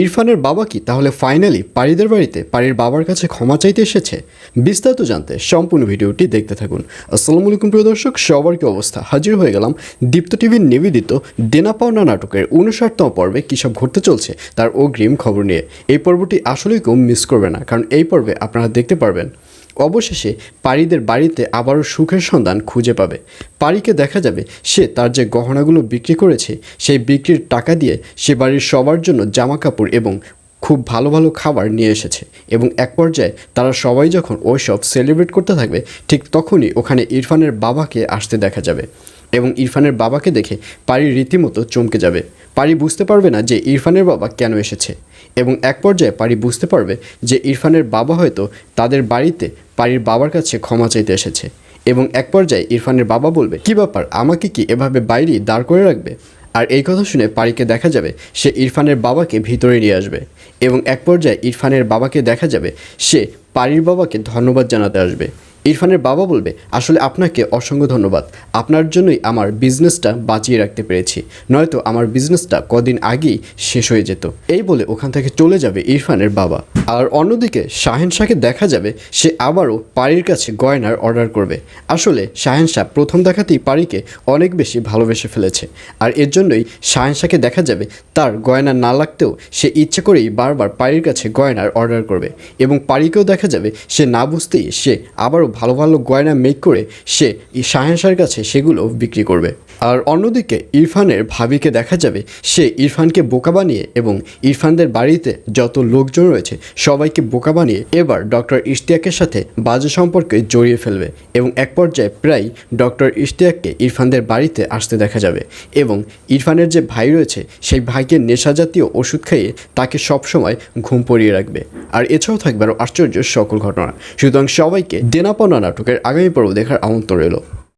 ইরফানের বাবা কি তাহলে ফাইনালি পারিদের বাড়িতে পারির বাবার কাছে ক্ষমা চাইতে এসেছে? বিস্তারিত জানতে সম্পূর্ণ ভিডিওটি দেখতে থাকুন। আসসালামু আলাইকুম প্রিয় দর্শক, সবার কি অবস্থা? হাজির হয়ে গেলাম দীপ্ত টিভির নিবেদিত দেনা পাওনা নাটকের উনষাটতম পর্বে কী সব ঘটতে চলছে তার অগ্রিম খবর নিয়ে। এই পর্বটি আসলেই কেউ মিস করবে না, কারণ এই পর্বে আপনারা দেখতে পারবেন অবশেষে পারিদের বাড়িতে আবারও সুখের সন্ধান খুঁজে পাবে। পারিকে দেখা যাবে সে তার যে গহনাগুলো বিক্রি করেছে, সেই বিক্রির টাকা দিয়ে সে বাড়ির সবার জন্য জামা কাপড় এবং খুব ভালো ভালো খাবার নিয়ে এসেছে এবং এক পর্যায়ে তারা সবাই যখন ওইসব সেলিব্রেট করতে থাকবে, ঠিক তখনই ওখানে ইরফানের বাবাকে আসতে দেখা যাবে। এবং ইরফানের বাবাকে দেখে পারি রীতিমতো চমকে যাবে। পারি বুঝতে পারবে না যে ইরফানের বাবা কেন এসেছে এবং এক পর্যায়ে পারি বুঝতে পারবে যে ইরফানের বাবা হয়তো তাদের বাড়িতে পারির বাবার কাছে ক্ষমা চাইতে এসেছে এবং এক পর্যায়ে ইরফানের বাবা বলবে, কি ব্যাপার? আমাকে কি এভাবে বাইরেই দাঁড় করে রাখবে? আর এই কথা শুনে পারিকে দেখা যাবে সে ইরফানের বাবাকে ভিতরে নিয়ে আসবে এবং এক পর্যায়ে ইরফানের বাবাকে দেখা যাবে সে পারির বাবাকে ধন্যবাদ জানাতে আসবে। ইরফানের বাবা বলবে, আসলে আপনাকে অসংখ্য ধন্যবাদ। আপনার জন্যই আমার বিজনেসটা বাঁচিয়ে রাখতে পেরেছি। নয়তো আমার বিজনেসটা কদিন আগেই শেষ হয়ে যেত। এই বলে ওখান থেকে চলে যাবে ইরফানের বাবা। আর অন্যদিকে শাহেন শাহকে দেখা যাবে, সে আবারও পারির কাছে গয়নার অর্ডার করবে। আসলে শাহেন শাহ প্রথম দেখাতেই পারিকে অনেক বেশি ভালোবেসে ফেলেছে। আর এর জন্যই শাহেন শাহকে দেখা যাবে, তার গয়না না লাগতেও সে ইচ্ছে করেই বারবার পারির কাছে গয়নার অর্ডার করবে। এবং পারিকেও দেখা যাবে, সে না বুঝতেই সে আবারও ভালো ভালো গয়না মেক করে সে এই শাহেনশার কাছে সেগুলো বিক্রি করবে। আর অন্যদিকে ইরফানের ভাবিকে দেখা যাবে সে ইরফানকে বোকা বানিয়ে এবং ইরফানদের বাড়িতে যত লোকজন রয়েছে সবাইকে বোকা বানিয়ে এবার ডক্টর ইশতিয়াকের সাথে বাজে সম্পর্কে জড়িয়ে ফেলবে এবং এক পর্যায়ে প্রায় ডক্টর ইশতিয়াককে ইরফানদের বাড়িতে আসতে দেখা যাবে এবং ইরফানের যে ভাই রয়েছে সেই ভাইকে নেশা জাতীয় ওষুধ খাইয়ে তাকে সবসময় ঘুম পড়িয়ে রাখবে। আর এছাড়াও থাকবে আরও আশ্চর্য সকল ঘটনা। সুতরাং সবাইকে দেনাপনা নাটকের আগামী পর্ব দেখার আমন্ত্রণ রইল।